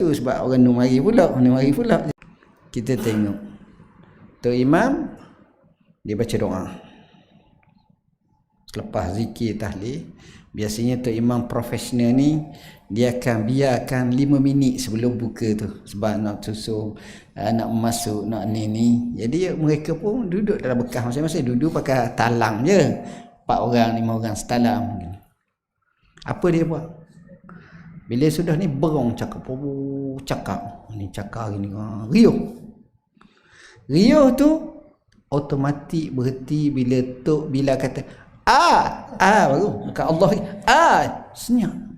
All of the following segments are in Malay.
tu sebab orang nu mari pula nu mari pula. Kita tengok. Tu imam dia baca doa. Selepas zikir tahlil biasanya tu imam profesional ni dia akan biarkan 5 minit sebelum buka tu. Sebab nak susu uh, nak masuk nak ni ni. Jadi mereka pun duduk dalam bekas masing-masing. Duduk pakai talang je. 4 orang 5 orang setalam. Apa dia buat bila sudah ni berong cakap oh, cakap ni cakap gini ah, riuh riuh tu automatik berhenti bila tu bila kata ah ah baru kat Allah ah senyap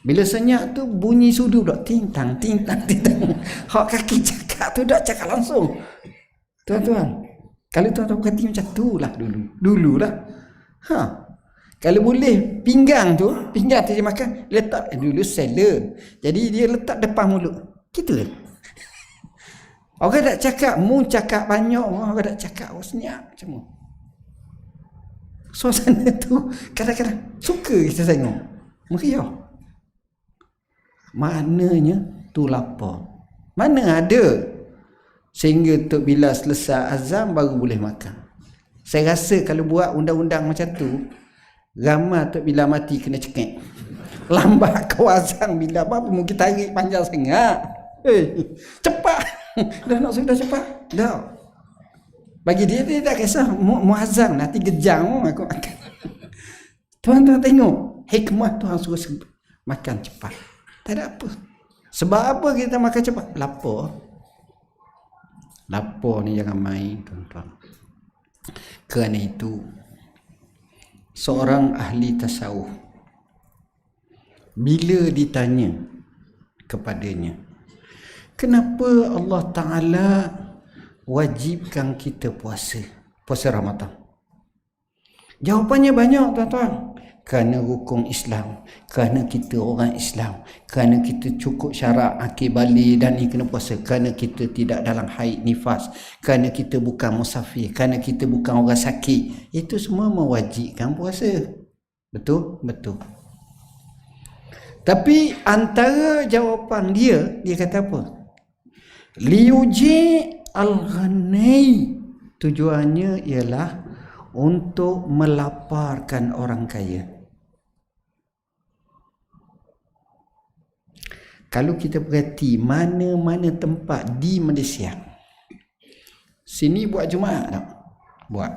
bila senyap tu bunyi sudu dak tintang tintang tintang. Hak kaki cakap tu dak cakap langsung. Tuan-tuan, kalau tuan-tuan berhati macam tu lah dulu. Dululah. Ha. Kalau boleh pinggang tu, pinggang tu dia makan, letak eh, dulu seller. Jadi dia letak depan mulut. Gitu. Orang tak cakap, mu cakap banyak, orang tak cakap, oh senyap macam tu. Suasana tu kadang-kadang suka kita tengok. Meriah. Maknanya tu lapar. Mana ada sehingga tu bila selesai azam baru boleh makan. Saya rasa kalau buat undang-undang macam tu ramai tu bila mati kena cekik. Lambat kau azam bila apa mungkin tarik panjang sangat. Hey, cepat. Dah nak sudah cepat. Dah. Bagi dia dia tak kisah mu, muazzam nanti gejang aku makan. Tuan-tuan tengok hikmah Tuhan suruh makan cepat. Tak ada apa. Sebab apa kita makan cepat? Lapar. Lapar ni jangan main tuan-tuan. Kerana itu seorang ahli tasawuf. Bila ditanya kepadanya kenapa Allah Taala wajibkan kita puasa? Puasa Ramadan jawapannya banyak tuan-tuan. Kerana rukun Islam kerana kita orang Islam kerana kita cukup syarat akhir balik dan ni kena puasa kerana kita tidak dalam haid nifas kerana kita bukan musafir kerana kita bukan orang sakit itu semua mewajibkan puasa. Betul? Betul. Tapi antara jawapan dia dia kata apa? Liuji al-ghanai. Tujuannya ialah untuk melaparkan orang kaya. Kalau kita perhati mana-mana tempat di Malaysia sini buat Jumaat tak? buat.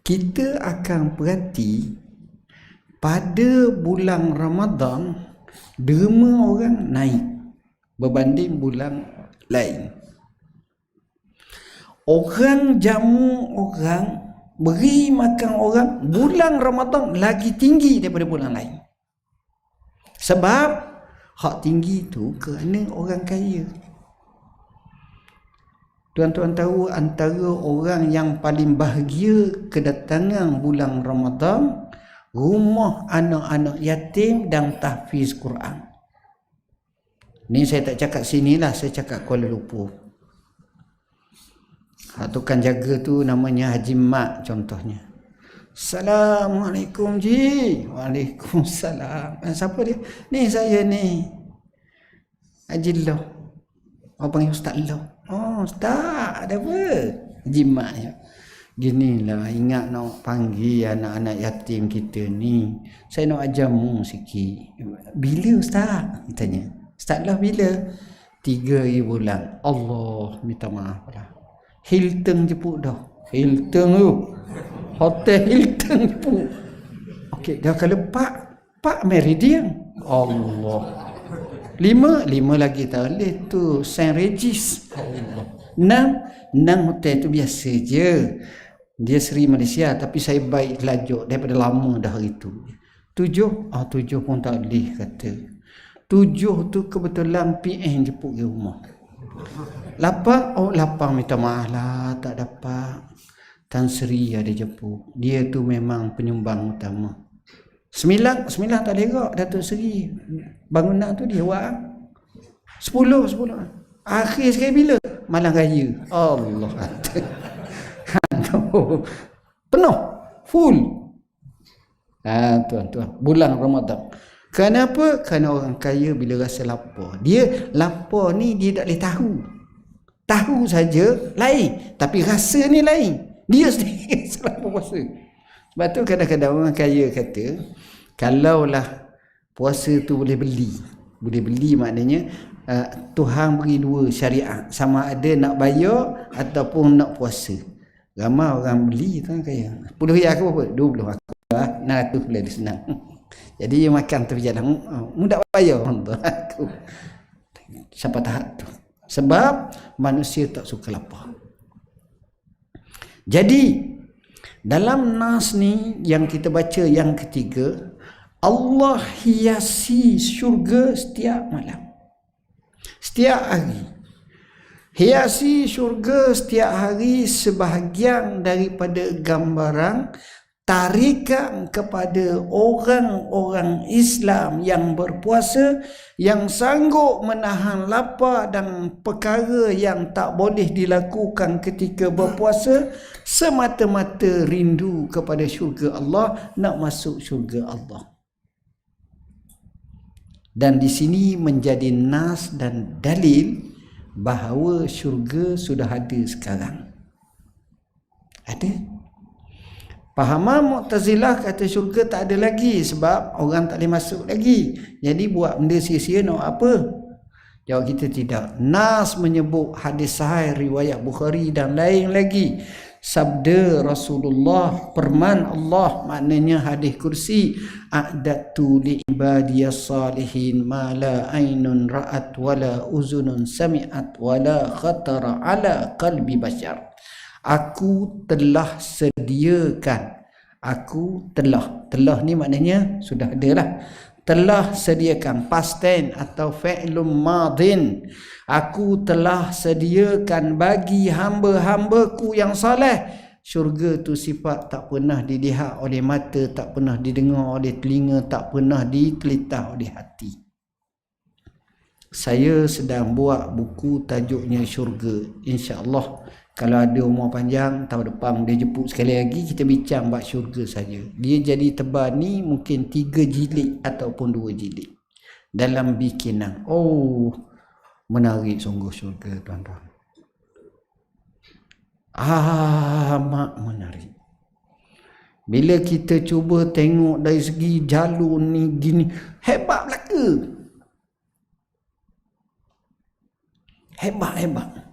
Kita akan perhati pada bulan Ramadan derma orang naik berbanding bulan lain orang jamu orang beri makan orang bulan Ramadan lagi tinggi daripada bulan lain sebab hak tinggi tu kerana orang kaya. Tuan-tuan tahu antara orang yang paling bahagia kedatangan bulan Ramadan rumah anak-anak yatim dan tahfiz Quran. Ni saya tak cakap sini lah, saya cakap Kuala Lumpur. Hak tukang jaga tu namanya Haji Mat contohnya. Assalamualaikum Ji. Waalaikumsalam. Eh, siapa dia? Ni saya ni. Haji Loh. Orang panggil Ustaz Loh. Oh, Ustaz. Ada apa? Jimat ya. Gini lah. Ingat nak panggil anak-anak yatim kita ni. Saya nak ajar mu sikit. Bila Ustaz? Tanya. Ustaz Loh bila? Tiga bulan. Allah minta maaf lah. Hilton jepuk dah. Hilton tu. Hotel Hilton pun. Okey, dah kalau Pak Pak Meridian. Allah. Lima, lima lagi tak boleh tu Saint Regis. Allah. Enam, enam hotel tu biasa je. Dia Seri Malaysia tapi saya baik lajuk daripada lama dah hari tu. Tujuh, ah oh, tujuh pun tak boleh kata. Tujuh tu kebetulan PN jemput ke rumah. Lapan, oh lapan minta maaf lah tak dapat. Tan Sri ada jemput. Dia tu memang penyumbang utama. Sembilan, sembilan tak lega Datuk Seri. Bangunan tu dia buat. Sepuluh, sepuluh. Akhir sekali bila? Malam raya. Allah. Penuh. Full. Ha, tuan, tuan. Bulan Ramadan. Kenapa? Kerana orang kaya bila rasa lapar. Dia lapar ni dia tak boleh tahu. Tahu saja lain. Tapi rasa ni lain. Dia sendiri selama puasa. Sebab tu kadang-kadang orang kaya kata, kalaulah puasa tu boleh beli. Boleh beli maknanya uh, Tuhan beri dua syariat. Sama ada nak bayar ataupun nak puasa. Ramai orang beli tu kan kaya. 10 riyal aku berapa? 20 aku. Lah. Nah tu boleh senang. Jadi makan tu berjalan. Oh, mudah bayar untuk aku. Siapa tahap tu? Sebab manusia tak suka lapar. Jadi dalam nas ni yang kita baca yang ketiga Allah hiasi syurga setiap malam. Setiap hari. Hiasi syurga setiap hari sebahagian daripada gambaran tarikan kepada orang-orang Islam yang berpuasa yang sanggup menahan lapar dan perkara yang tak boleh dilakukan ketika berpuasa semata-mata rindu kepada syurga Allah nak masuk syurga Allah. Dan di sini menjadi nas dan dalil bahawa syurga sudah ada sekarang. Ada Pahaman Mu'tazilah kata syurga tak ada lagi sebab orang tak boleh masuk lagi. Jadi buat benda sia-sia nak apa? Jawab kita tidak. Nas menyebut hadis sahih riwayat Bukhari dan lain lagi. Sabda Rasulullah, perman Allah maknanya hadis kursi. A'datu li ibadiyas salihin ma la aynun ra'at wa la uzunun sami'at wa la khatara ala qalbi bashar aku telah sediakan. Aku telah. Telah ni maknanya sudah ada lah. Telah sediakan past tense atau fi'lum madin aku telah sediakan bagi hamba-hambaku yang saleh. Syurga tu sifat tak pernah dilihat oleh mata tak pernah didengar oleh telinga tak pernah ditelitah oleh hati. Saya sedang buat buku tajuknya syurga insyaallah kalau ada umur panjang tahun depan dia jemput sekali lagi kita bincang bab syurga saja. Dia jadi tebal ni mungkin tiga jilid ataupun dua jilid dalam bikinan. Oh menarik sungguh syurga tuan-tuan. Amat menarik. Bila kita cuba tengok dari segi jalur ni gini hebat belaka. Hebat hebat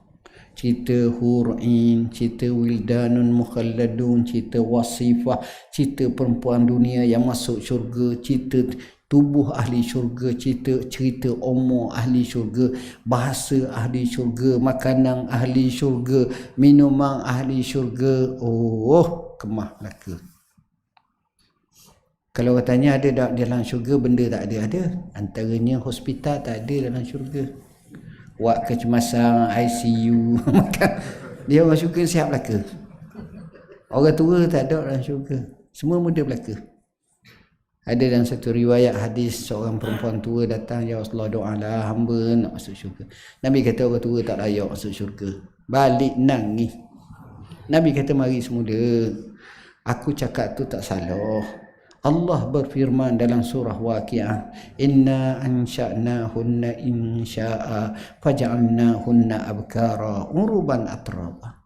cerita hur'in, cerita wildanun mukhalladun, cerita wasifah, cerita perempuan dunia yang masuk syurga, cerita tubuh ahli syurga, cerita cerita umur ahli syurga, bahasa ahli syurga, makanan ahli syurga, minuman ahli syurga. Oh, kemah laka. Kalau katanya ada tak dalam syurga, benda tak ada. Ada. Antaranya hospital tak ada dalam syurga buat kecemasan ICU dia orang syurga siap belaka. Orang tua tak ada orang syurga semua muda belaka. Ada dalam satu riwayat hadis seorang perempuan tua datang ya Rasulullah doalah hamba nak masuk syurga. Nabi kata orang tua tak layak masuk syurga. Balik nangis. Nabi kata mari semula aku cakap tu tak salah Allah berfirman dalam surah Waqiah, "Inna ansha'nahunna insha'a faj'alnahunna abkara uruban atraba."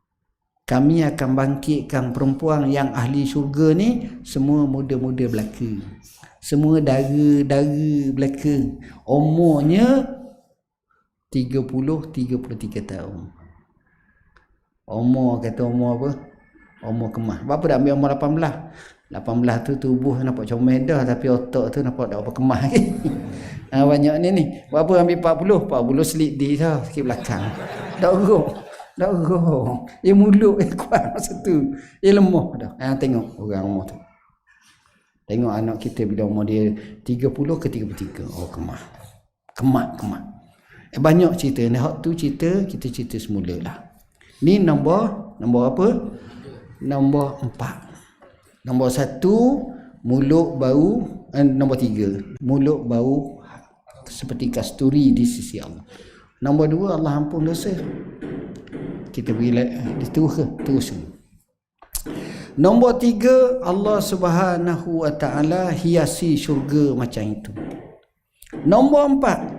Kami akan bangkitkan perempuan yang ahli syurga ni semua muda-muda belaka. Semua dara-dara belaka. Umurnya 30 33 tahun. Umur kata umur apa? Umur kemah. Berapa dah ambil umur 18? 18 tu tubuh nampak comel dah tapi otak tu nampak tak apa kemah lagi. ha, banyak ni ni. Berapa ambil 40? 40 selit di dah sikit belakang. Tak urung. Tak urung. Ia mulut yang kuat masa tu. Ia lemah dah. Ha, tengok orang umur tu. Tengok anak kita bila umur dia 30 ke 33. Oh kemah. Kemah, kemah. Eh, banyak cerita. Ni hak tu cerita, kita cerita semula lah. Ni nombor, nombor apa? Nombor empat. Nombor satu, mulut bau. Eh, nombor tiga, mulut bau seperti kasturi di sisi Allah. Nombor dua, Allah ampun dosa. Kita eh, terus ke? Terus. Nombor tiga, Allah subhanahu wa ta'ala hiasi syurga macam itu. Nombor empat.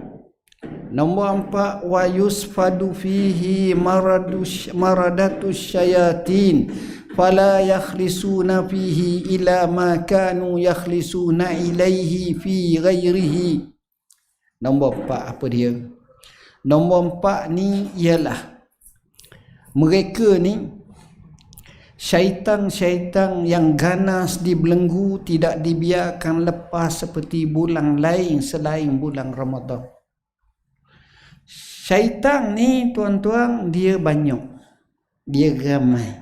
Nombor empat wa yusfadu fihi maradus maradatus syayatin fala yakhlisuna fihi ila ma kanu yakhlisuna ilaihi fi ghairihi. Nombor empat apa dia? Nombor empat ni ialah mereka ni syaitan-syaitan yang ganas dibelenggu tidak dibiarkan lepas seperti bulan lain selain bulan Ramadan. Syaitan ni tuan-tuan dia banyak. Dia ramai.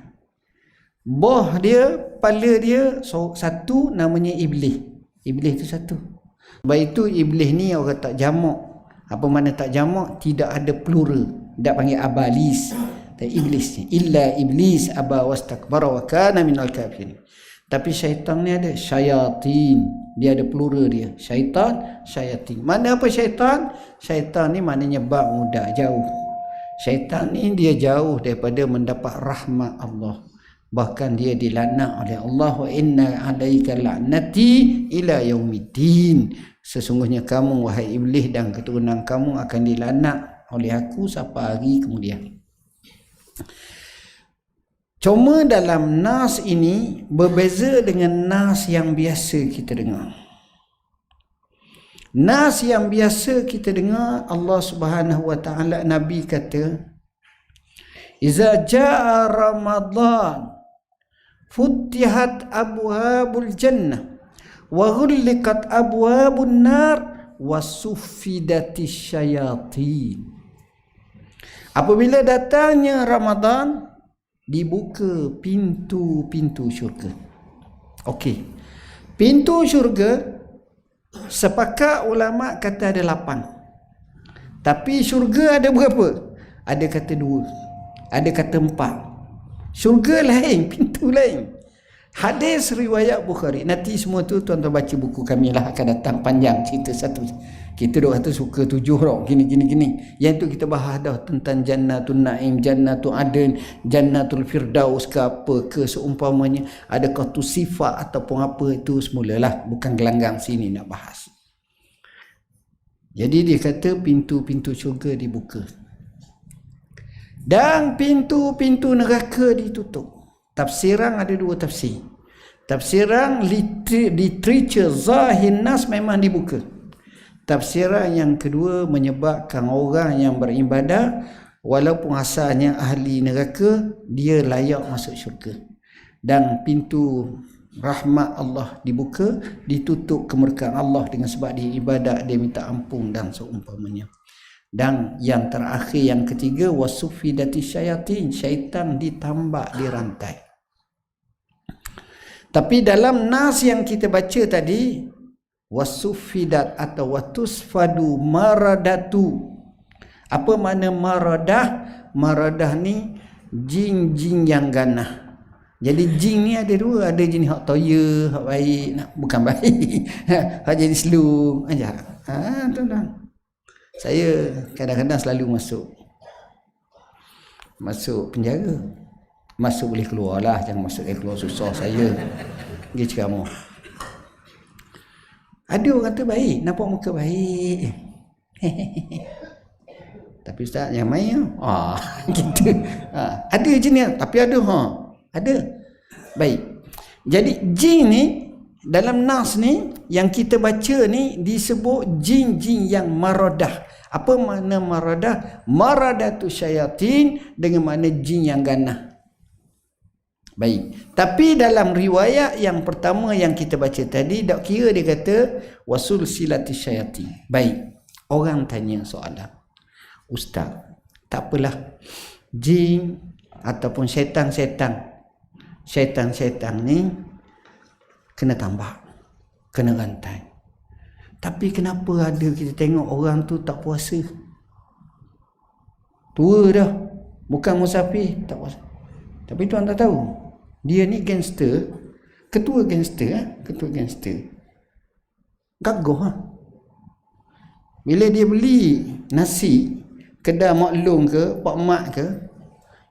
Boh dia, kepala dia so, satu namanya iblis. Iblis tu satu. Baik itu iblis ni orang tak jamak. Apa mana tak jamak? Tidak ada plural. Tak panggil abalis dan iblis ni illa iblis aba wastakbara wa kana minal kafirin tapi syaitan ni ada syayatin. Dia ada plural dia. Syaitan syayatin. Mana apa syaitan? Syaitan ni maknanya bak muda jauh. Syaitan ni dia jauh daripada mendapat rahmat Allah. Bahkan dia dilaknat oleh Allah. Wa inna alaika la'nati ila yaumiddin. Sesungguhnya kamu wahai iblis dan keturunan kamu akan dilaknat oleh aku sampai hari kemudian Cuma dalam nas ini berbeza dengan nas yang biasa kita dengar. Nas yang biasa kita dengar Allah Subhanahu wa taala Nabi kata Iza jaa Ramadan futihat abwabul jannah wa ghulqat abwabun nar wa syayatin Apabila datangnya Ramadan dibuka pintu-pintu syurga. Okey. Pintu syurga sepakat ulama kata ada lapan. Tapi syurga ada berapa? Ada kata dua. Ada kata empat. Syurga lain, pintu lain. Hadis riwayat Bukhari. Nanti semua tu tuan-tuan baca buku kami lah akan datang panjang cerita satu. Kita dok kata suka tujuh rok gini gini gini. Yang tu kita bahas dah tentang jannatul naim jannatul aden jannatul firdaus ke apa ke seumpamanya adakah tu sifat ataupun apa itu semulalah. Bukan gelanggang sini nak bahas. Jadi dia kata pintu-pintu syurga dibuka. Dan pintu-pintu neraka ditutup tafsiran ada dua tafsir tafsiran literature zahir nas memang dibuka Tafsiran yang kedua menyebabkan orang yang beribadah walaupun asalnya ahli neraka dia layak masuk syurga. Dan pintu rahmat Allah dibuka, ditutup kemurkaan Allah dengan sebab dia ibadat, dia minta ampun dan seumpamanya. Dan yang terakhir yang ketiga wasufidati syayatin, syaitan ditambak di rantai. Tapi dalam nas yang kita baca tadi wasufidat atau watusfadu maradatu. Apa mana maradah? Maradah ni jin-jin yang ganah. Jadi jin ni ada dua ada jin hak toya hak baik nak bukan baik hak jadi selum aja ha tu dah saya kadang-kadang selalu masuk masuk penjara masuk boleh keluar lah jangan masuk keluar susah saya dia cakap mau ada orang kata baik, nampak muka baik. tapi ustaz yang main ah gitu. Ha, ada jin ni, tapi ada ha. Ada. Baik. Jadi jin ni dalam nas ni yang kita baca ni disebut jin-jin yang maradah. Apa makna maradah? Maradatu syayatin dengan makna jin yang ganah. Baik. Tapi dalam riwayat yang pertama yang kita baca tadi, tak kira dia kata wasul silati syayati. Baik. Orang tanya soalan. Ustaz, tak apalah. Jin ataupun syaitan-syaitan. Syaitan-syaitan ni kena tambah. Kena rantai. Tapi kenapa ada kita tengok orang tu tak puasa? Tua dah. Bukan musafir, tak puasa. Tapi tuan tak tahu dia ni gangster. Ketua gangster eh? ketua gangster. Gagah ha? bila dia beli nasi kedai maklum ke pak mak ke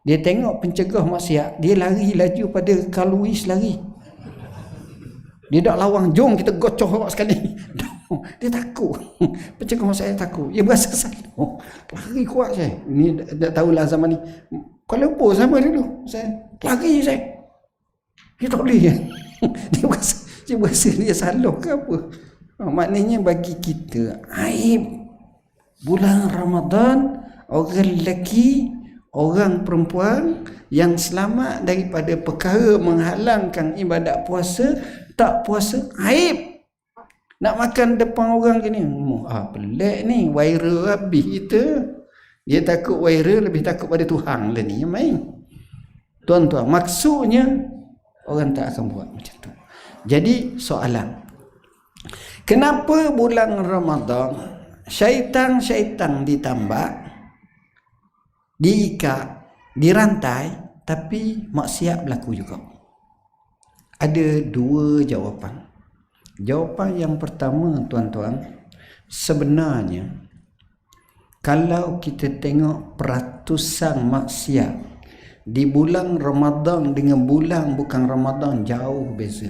dia tengok pencegah maksiat dia lari laju pada kaluis lari. Dia tak lawang jom kita gocoh awak sekali. Dia takut. Macam kalau saya takut. Dia berasa selalu lari kuat saya. Ni tak tahulah zaman ni. Kalau apa sama dulu saya. Lari saya dia tak boleh dia berasa dia berasa dia salah ke apa oh, maknanya bagi kita aib bulan Ramadan orang lelaki orang perempuan yang selamat daripada perkara menghalangkan ibadat puasa tak puasa aib nak makan depan orang gini. Ah, pelik ni. Viral habis kita. Dia takut viral lebih takut pada Tuhan lah ni. Main. Tuan-tuan. Maksudnya. Orang tak akan buat macam tu. Jadi soalan. Kenapa bulan Ramadan. Syaitan-syaitan ditambah. Diikat. Dirantai. Tapi maksiat berlaku juga. Ada dua jawapan. Jawapan yang pertama tuan-tuan Sebenarnya Kalau kita tengok peratusan maksiat Di bulan Ramadan dengan bulan bukan Ramadan Jauh beza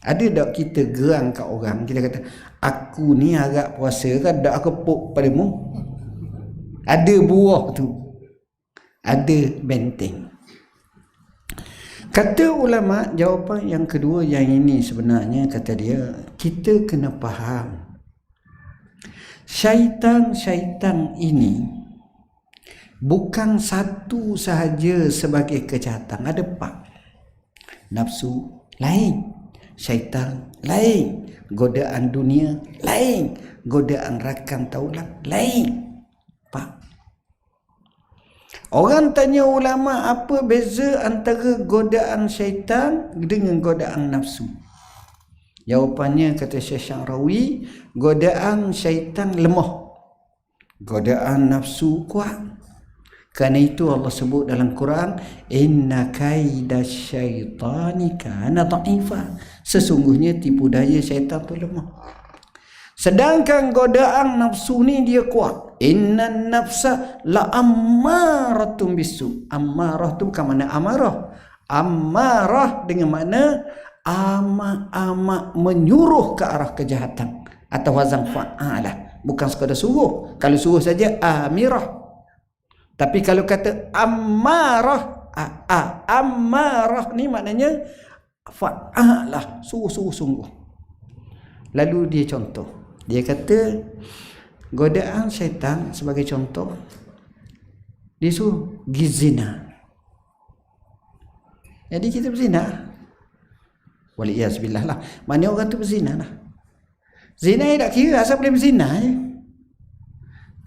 Ada tak kita gerang kat orang? Kita kata Aku ni agak puasa kan? Tak aku puk padamu? Ada buah tu. Ada benteng. Kata ulama jawapan yang kedua yang ini sebenarnya kata dia kita kena faham. Syaitan-syaitan ini bukan satu sahaja sebagai kejahatan. Ada empat. Nafsu lain. Syaitan lain. Godaan dunia lain. Godaan rakan taulan lain. Orang tanya ulama apa beza antara godaan syaitan dengan godaan nafsu. Jawapannya kata Syekh Syarawi, godaan syaitan lemah. Godaan nafsu kuat. Kerana itu Allah sebut dalam Quran, inna kaida syaitani kana dha'ifa. Sesungguhnya tipu daya syaitan tu lemah. Sedangkan godaan nafsu ni dia kuat. Inna nafsa la ammaratum bisu. Ammarah tu bukan mana amarah. Ammarah dengan mana amat-amat menyuruh ke arah kejahatan. Atau wazan fa'alah. Bukan sekadar suruh. Kalau suruh saja amirah. Tapi kalau kata ammarah. A, ammarah ni maknanya fa'alah. Suruh-suruh sungguh. Lalu dia contoh. Dia kata godaan syaitan sebagai contoh dia suruh gizina. Jadi kita berzina. Waliyazbillah lah. Mana orang tu berzina lah. Zina tak kira asal boleh berzina je.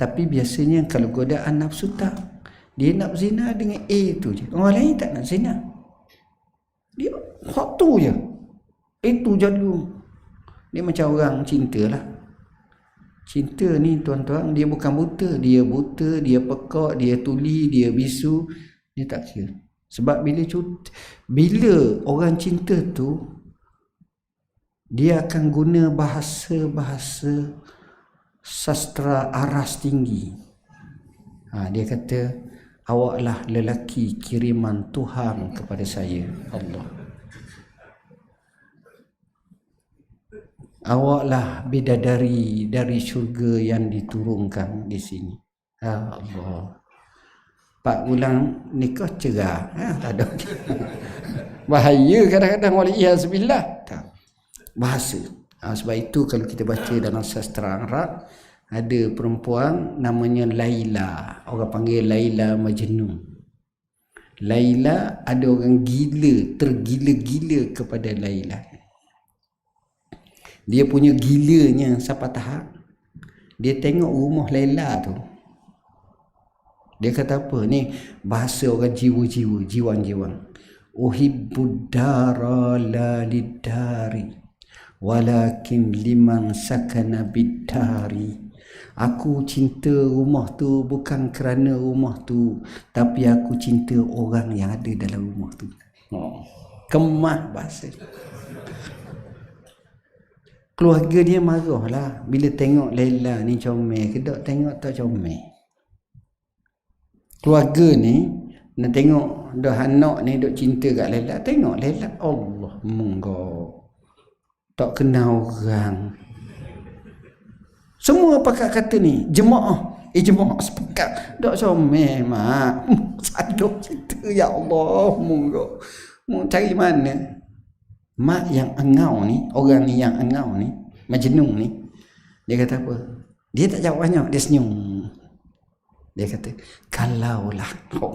Tapi biasanya kalau godaan nafsu tak. Dia nak berzina dengan A tu je. Orang lain tak nak zina. Dia hak tu je. Itu jadi. Dia macam orang cinta lah. Cinta ni tuan-tuan dia bukan buta, dia buta, dia pekak, dia tuli, dia bisu, dia tak kira. Sebab bila cut bila orang cinta tu dia akan guna bahasa-bahasa sastra aras tinggi. Ha, dia kata awaklah lelaki kiriman Tuhan kepada saya Allah. awaklah bidadari dari syurga yang diturunkan di sini. Ya Allah. Pak ulang nikah cerah. Ha, tak ada. Bahaya kadang-kadang wali iyazbillah. Tak. Bahasa. Ha, sebab itu kalau kita baca dalam sastra Arab ada perempuan namanya Laila. Orang panggil Laila Majnun. Laila ada orang gila, tergila-gila kepada Laila. Dia punya gilanya siapa tahap? Dia tengok rumah Laila tu. Dia kata apa ni? Bahasa orang jiwa-jiwa jiwan-jiwan. Uhibbud dara la lidari walakin liman sakana bidari aku cinta rumah tu bukan kerana rumah tu tapi aku cinta orang yang ada dalam rumah tu. Oh. kemah bahasa. Keluarga dia marah lah bila tengok Laila ni comel. Ke tak tengok tak comel? Keluarga ni nak tengok dah anak ni duk cinta kat Laila tengok Laila Allah monggo tak kenal orang. Semua pakai kata ni jemaah. Eh jemaah sepakat. Tak someh mak. Sadok cerita ya Allah monggo. Mau cari mana? Mak yang engau ni orang ni yang engau ni majnun ni dia kata apa? Dia tak jawab banyak dia senyum. Dia kata kalaulah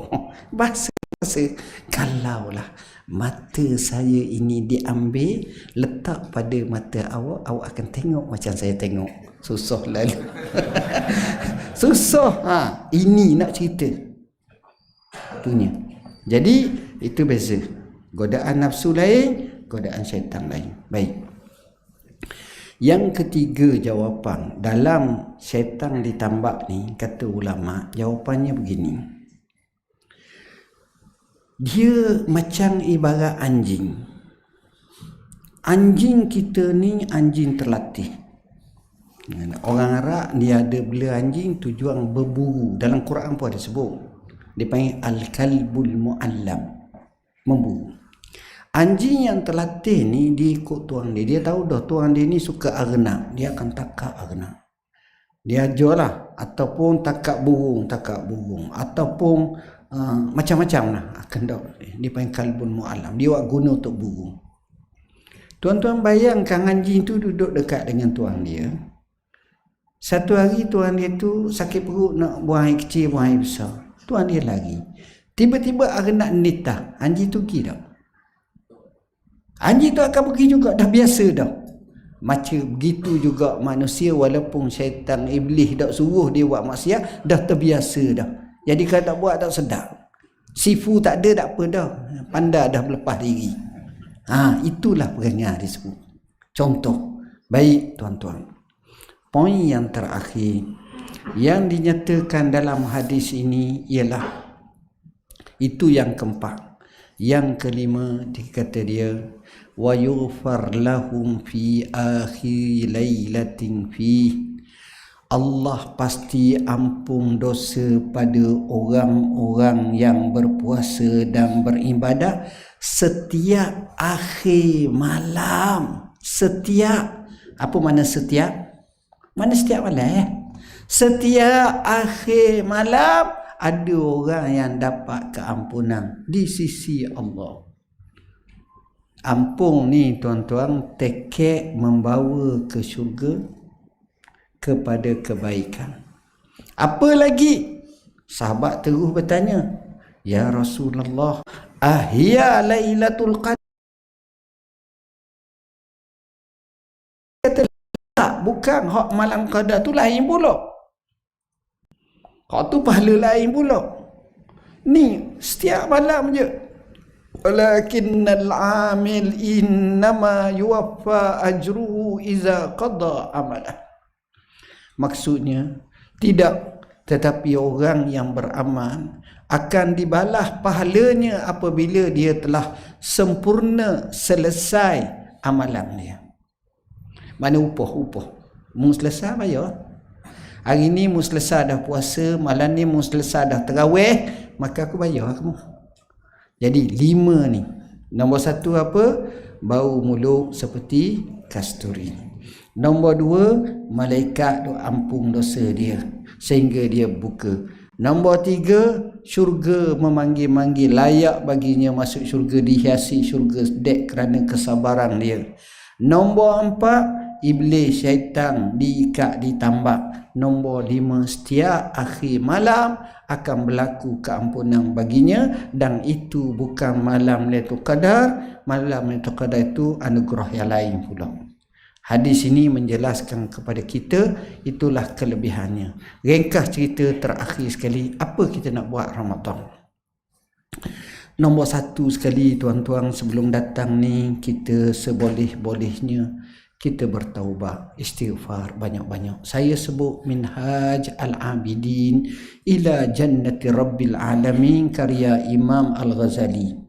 bahasa bahasa kalaulah mata saya ini diambil letak pada mata awak awak akan tengok macam saya tengok. Susah lalu susah. Ha ini nak cerita. Punya jadi itu beza. Godaan nafsu lain godaan syaitan lain. Baik. Yang ketiga jawapan. Dalam syaitan ditambak ni kata ulama jawapannya begini dia macam ibarat anjing. Anjing kita ni anjing terlatih. Orang Arab dia ada bela anjing tujuan berburu. Dalam Quran pun ada sebut. Dia panggil al-kalbul mu'allam. Memburu. Anjing yang terlatih ni dia ikut tuan dia. Dia tahu dah tuan dia ni suka arnab dia akan takak arnab dia ajar lah ataupun takak burung takak burung. Ataupun Ah, macam-macam lah. Akan dah dia panggil kalbun mu'alam dia buat guna untuk burung tuan-tuan bayangkan anjing tu duduk dekat dengan tuan dia. Satu hari tuan dia tu sakit perut nak buang air kecil buang air besar. Tuan dia lari. Tiba-tiba ada nak nita. Anjing tu pergi tak anjing tu akan pergi juga. Dah biasa dah. Macam begitu juga manusia walaupun syaitan iblis dah suruh dia buat maksiat dah terbiasa dah jadi kalau tak buat tak sedap. Sifu tak ada tak apa dah. Panda dah melepas diri. Ha, itulah perangai disebut. Contoh. Baik tuan-tuan. Poin yang terakhir. Yang dinyatakan dalam hadis ini ialah. Itu yang keempat. Yang kelima dikata dia. Wa yughfar lahum fi akhir laylatin fih. Allah pasti ampun dosa pada orang-orang yang berpuasa dan beribadah setiap akhir malam. Setiap apa mana setiap? Mana setiap malam eh? Setiap akhir malam ada orang yang dapat keampunan di sisi Allah. Ampun ni tuan-tuan tekek membawa ke syurga kepada kebaikan. Apa lagi? Sahabat terus bertanya, "Ya Rasulullah, ahya Lailatul Qadar?" Kata, bukan hak malam qadar tu lain pula. Hak tu pahala lain pula. Ni setiap malam je. Walakinnal amil innama yuwaffa ajruhu iza qada amalah. Maksudnya tidak tetapi orang yang beramal akan dibalas pahalanya apabila dia telah sempurna selesai amalan dia. Mana upah upah? Mu selesai bayar. Hari ni mu selesai dah puasa, malam ni mu selesai dah terawih, maka aku bayar kamu. Jadi lima ni. Nombor satu apa? Bau mulut seperti kasturi. Nombor dua, malaikat tu ampun dosa dia sehingga dia buka. Nombor tiga, syurga memanggil-manggil layak baginya masuk syurga dihiasi syurga dek kerana kesabaran dia. Nombor empat, iblis syaitan diikat ditambak. Nombor lima, setiap akhir malam akan berlaku keampunan baginya dan itu bukan malam Lailatul Qadar, malam Lailatul Qadar itu anugerah yang lain pula. Hadis ini menjelaskan kepada kita itulah kelebihannya. Ringkas cerita terakhir sekali apa kita nak buat Ramadan. Nombor satu sekali tuan-tuan sebelum datang ni kita seboleh-bolehnya kita bertaubat istighfar banyak-banyak. Saya sebut Minhaj Al-Abidin ila Jannati Rabbil Alamin karya Imam Al-Ghazali.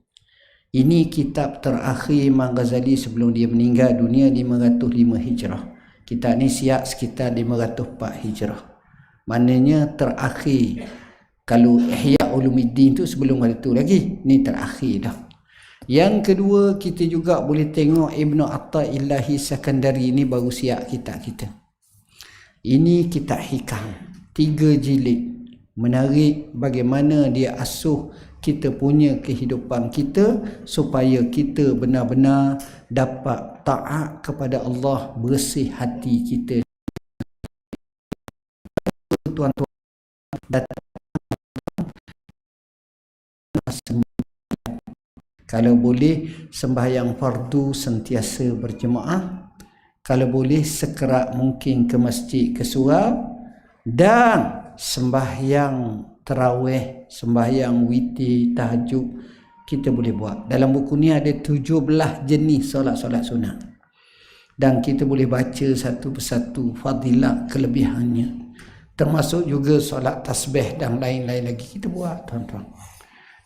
Ini kitab terakhir Imam Ghazali sebelum dia meninggal dunia 505 Hijrah. Kitab ni siap sekitar 504 Hijrah. Maknanya terakhir. Kalau Ihya Ulumuddin tu sebelum hari tu lagi. Ni terakhir dah. Yang kedua kita juga boleh tengok Ibnu Attaillahi Sakandari ini baru siap kitab kita. Ini kitab hikam. Tiga jilid. Menarik bagaimana dia asuh kita punya kehidupan kita supaya kita benar-benar dapat taat kepada Allah bersih hati kita. Tuan-tuan datang kalau boleh sembahyang fardu sentiasa berjemaah kalau boleh sekerat mungkin ke masjid ke surau dan sembahyang terawih, sembahyang witir, tahajud kita boleh buat. Dalam buku ni ada 17 jenis solat-solat sunat. Dan kita boleh baca satu persatu fadilat kelebihannya. Termasuk juga solat tasbih dan lain-lain lagi kita buat tuan-tuan.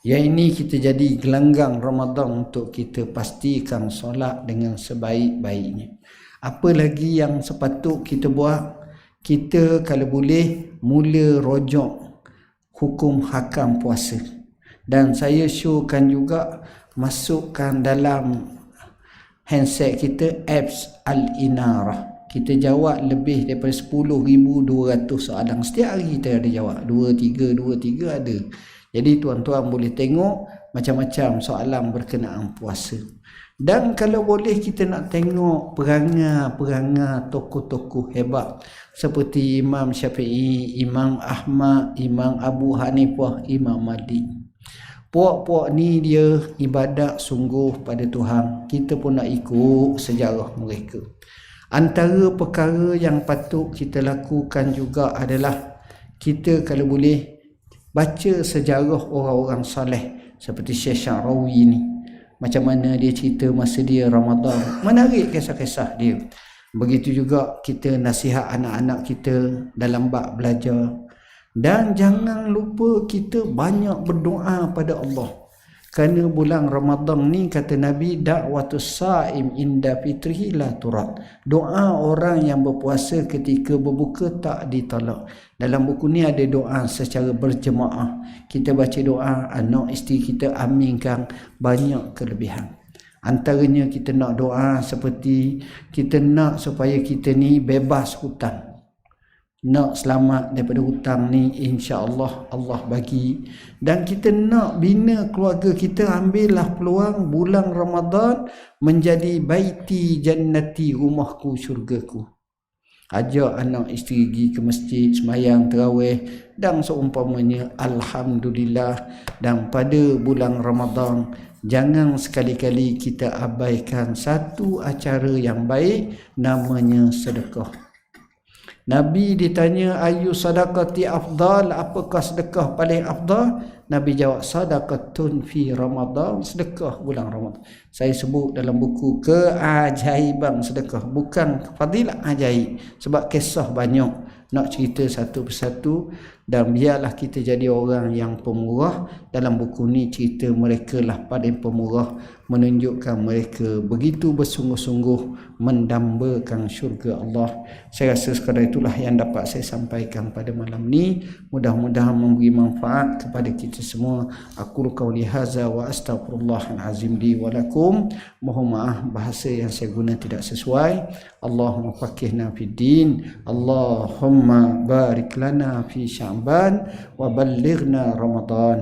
Yang ini kita jadi gelanggang Ramadan untuk kita pastikan solat dengan sebaik-baiknya. Apa lagi yang sepatut kita buat? Kita kalau boleh mula rojok hukum hakam puasa. Dan saya showkan juga masukkan dalam handset kita apps Al-Inarah. Kita jawab lebih daripada 10,200 soalan. Setiap hari kita ada jawab. 2, 3, 2, 3 ada. Jadi tuan-tuan boleh tengok macam-macam soalan berkenaan puasa dan kalau boleh kita nak tengok perangai-perangai tokoh-tokoh hebat seperti Imam Syafi'i, Imam Ahmad, Imam Abu Hanifah, Imam Malik. Puak-puak ni dia ibadat sungguh pada Tuhan. Kita pun nak ikut sejarah mereka. Antara perkara yang patut kita lakukan juga adalah kita kalau boleh baca sejarah orang-orang saleh seperti Syekh Syarawi ni macam mana dia cerita masa dia Ramadan. Menarik kisah-kisah dia. Begitu juga kita nasihat anak-anak kita dalam bab belajar. Dan jangan lupa kita banyak berdoa pada Allah kerana bulan Ramadan ni kata Nabi da'watus saim inda fitrihi la turat. Doa orang yang berpuasa ketika berbuka tak ditolak. Dalam buku ni ada doa secara berjemaah. Kita baca doa anak isteri kita aminkan banyak kelebihan. Antaranya kita nak doa seperti kita nak supaya kita ni bebas hutang nak selamat daripada hutang ni insya-Allah Allah bagi. Dan kita nak bina keluarga kita ambillah peluang bulan Ramadan menjadi baiti jannati rumahku syurgaku. Ajak anak isteri pergi ke masjid semayang terawih dan seumpamanya alhamdulillah. Dan pada bulan Ramadan jangan sekali-kali kita abaikan satu acara yang baik namanya sedekah Nabi ditanya ayu sadaqati afdal? Apakah sedekah paling afdal? Nabi jawab sadaqatun fi Ramadan. Sedekah bulan Ramadan. Saya sebut dalam buku keajaiban sedekah bukan fadilat ajaib sebab kisah banyak. Nak cerita satu persatu dan biarlah kita jadi orang yang pemurah. Dalam buku ni cerita mereka lah paling pemurah menunjukkan mereka begitu bersungguh-sungguh mendambakan syurga Allah. Saya rasa sekadar itulah yang dapat saya sampaikan pada malam ni. Mudah-mudahan memberi manfaat kepada kita semua. Aku qauli haza wa astaghfirullahalazim li wa lakum. Mohon maaf bahasa yang saya guna tidak sesuai. Allahumma faqihna fid din. Allahumma barik lana fi sya'ban wa ballighna ramadan